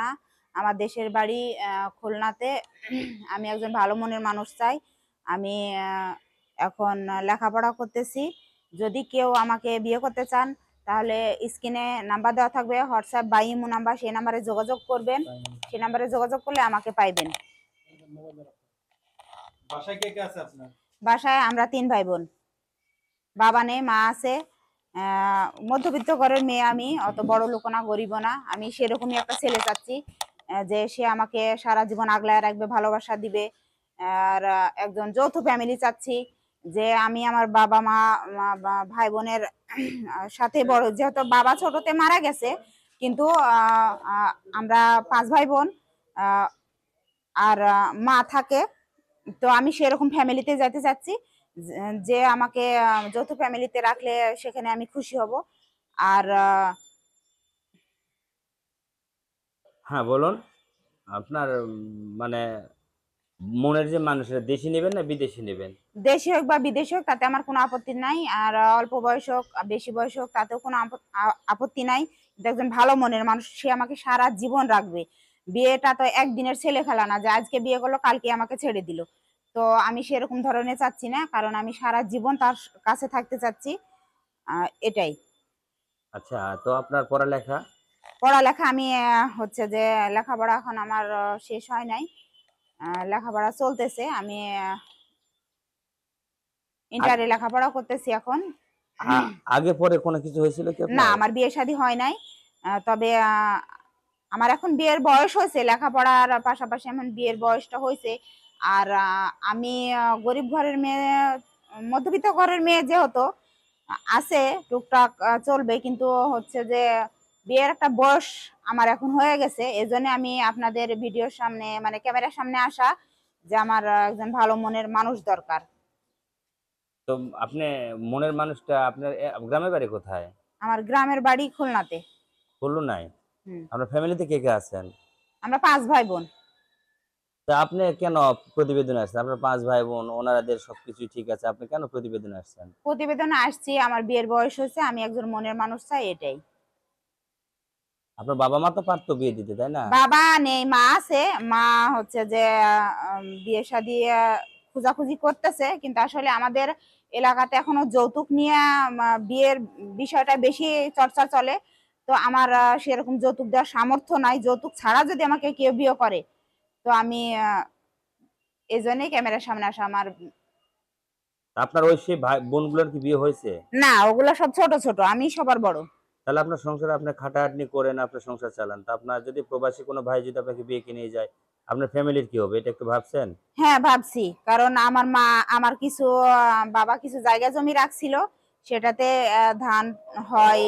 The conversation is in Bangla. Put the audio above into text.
না। আমার দেশের বাড়ি খুলনাতে। আমি একজন ভালো মনের মানুষ চাই। আমি এখন লেখাপড়া করতেছি। যদি কেউ আমাকে বিয়ে করতে চান তাহলে স্ক্রিনে নাম্বার দেওয়া থাকবে। হোয়াটসঅ্যাপ বা ইমো নাম্বার সেই নাম্বারে যোগাযোগ করবেন। সেই নাম্বারে যোগাযোগ করলে আমাকে পাইবেন। বাসায় কে কে আছে আপনার? বাসায় আমরা তিন ভাই বোন। বাবা নেই মা আছে। মধ্যবিত্ত ঘরের মেয়ে আমি, অত বড় লোক না গরিব না। আমি সেরকমই একটা ছেলে চাচ্ছি যে সে আমাকে সারা জীবন আগলায় রাখবে, ভালোবাসা দিবে। আর একজন যৌথ ফ্যামিলি চাচ্ছি, যে আমি আমার বাবা মা ভাই বোনের সাথে বড়। যেহেতু বাবা ছোটতে মারা গেছে, কিন্তু আমরা পাঁচ ভাই বোন আর মা থাকে, তো আমি সেরকম ফ্যামিলিতে যেতে চাচ্ছি। যে- আমাকে যৌথ ফ্যামিলিতে রাখলে সেখানে আমি খুশি হব। আর হ্যাঁ বলুন। আপনার মানে মনের যে মানুষের দেশি নেবেন না বিদেশি নেবেন? দেশি হোক বা বিদেশি হোক তাতে আমার কোনো আপত্তি নাই। আর অল্প বয়স হোক বেশি বয়স হোক তাতেও কোনো আপত্তি নাই। একজন ভালো মনের মানুষ সে আমাকে সারা জীবন রাখবে। বিয়েটা তো একদিনের ছেলে খেলা না যে আজকে বিয়ে করল কালকে আমাকে ছেড়ে দিল। তো আমি সেরকম ধরনের চাচ্ছি না কারণ আমি সারা জীবন তার কাছে থাকতে চাচ্ছি এটাই। আচ্ছা তো আপনার পড়ালেখা? পড়ালেখা আমি হচ্ছে যে লেখাপড়া এখন আমার শেষ হয় নাই। লেখাপড়া চলতেছে আমি ইন্টারে লেখাপড়া করতেছি এখন। আগে পরে কোনো কিছু হয়েছিল কি না আমার বিয়ে শাদী হয় নাই। তবে আমার এখন বিয়ের বয়স হয়েছে লেখাপড়ার পাশাপাশি এখন বিয়ের বয়সটা হয়েছে। আর আমি গরিব ঘরের মেয়ে মধ্যবিত্ত ঘরের মেয়ে যেহেতু আছে টুকটাক চলবে কিন্তু হচ্ছে যে বিয়ের একটা বয়স আমার এখন হয়ে গেছে এজন্য আমি আপনাদের ভিডিওর সামনে মানে ক্যামেরার সামনে আসা যে আমার একজন ভালো মনের মানুষ দরকার। তো আপনি মনের মানুষটা আপনার গ্রামের বাড়ি কোথায়? আমার গ্রামের বাড়ি খুলনাতে। হুম। আপনার ফ্যামিলিতে কে কে আছেন? আমরা পাঁচ ভাই বোন। তা আপনি কেন প্রতিবেদনে আসছেন? আপনার পাঁচ ভাই বোন ওনারাদের সবকিছু ঠিক আছে আপনি কেন প্রতিবেদনে আসছেন? প্রতিবেদনে আসছি আমার বিয়ের বয়স হয়েছে আমি একজন মনের মানুষ চাই এটাই। আপনার বাবা মা তো পারতো বিয়ে দিতে তাই না? বাবা নেই মা আছে মা হচ্ছে যে বিয়ে শাদি খোঁজাখুঁজি করতেছে কিন্তু আসলে আমাদের এলাকাতে এখনও যৌতুক নিয়ে বিয়ের বিষয়টা বেশি চর্চা চলে তো আমার সেরকম যৌতুক দেওয়ার সামর্থ্য নাই যৌতুক ছাড়া যদি আমাকে কেউ বিয়ে করে তো আমি আহ, এই জন্যই ক্যামেরার সামনে আসা আমার আপনার ওই সেই বোনগুলোর কি বিয়ে হয়েছে? না ওগুলো সব ছোট ছোট। আমি সবার বড়। তাহলে আপনার সংসারে আপনি খাটাখাটনি করেন আপনার সংসার চালান। তা আপনার যদি প্রবাসী কোনো ভাই যদি আপনাকে বিয়ে কিনে নিয়ে যায় আপনার ফ্যামিলির কি হবে? এটা একটু ভাবছেন? হ্যাঁ ভাবছি। কারণ আমার মা আমার কিছু বাবা কিছু জায়গা জমি রাখছিল। সেটাতে ধান হয়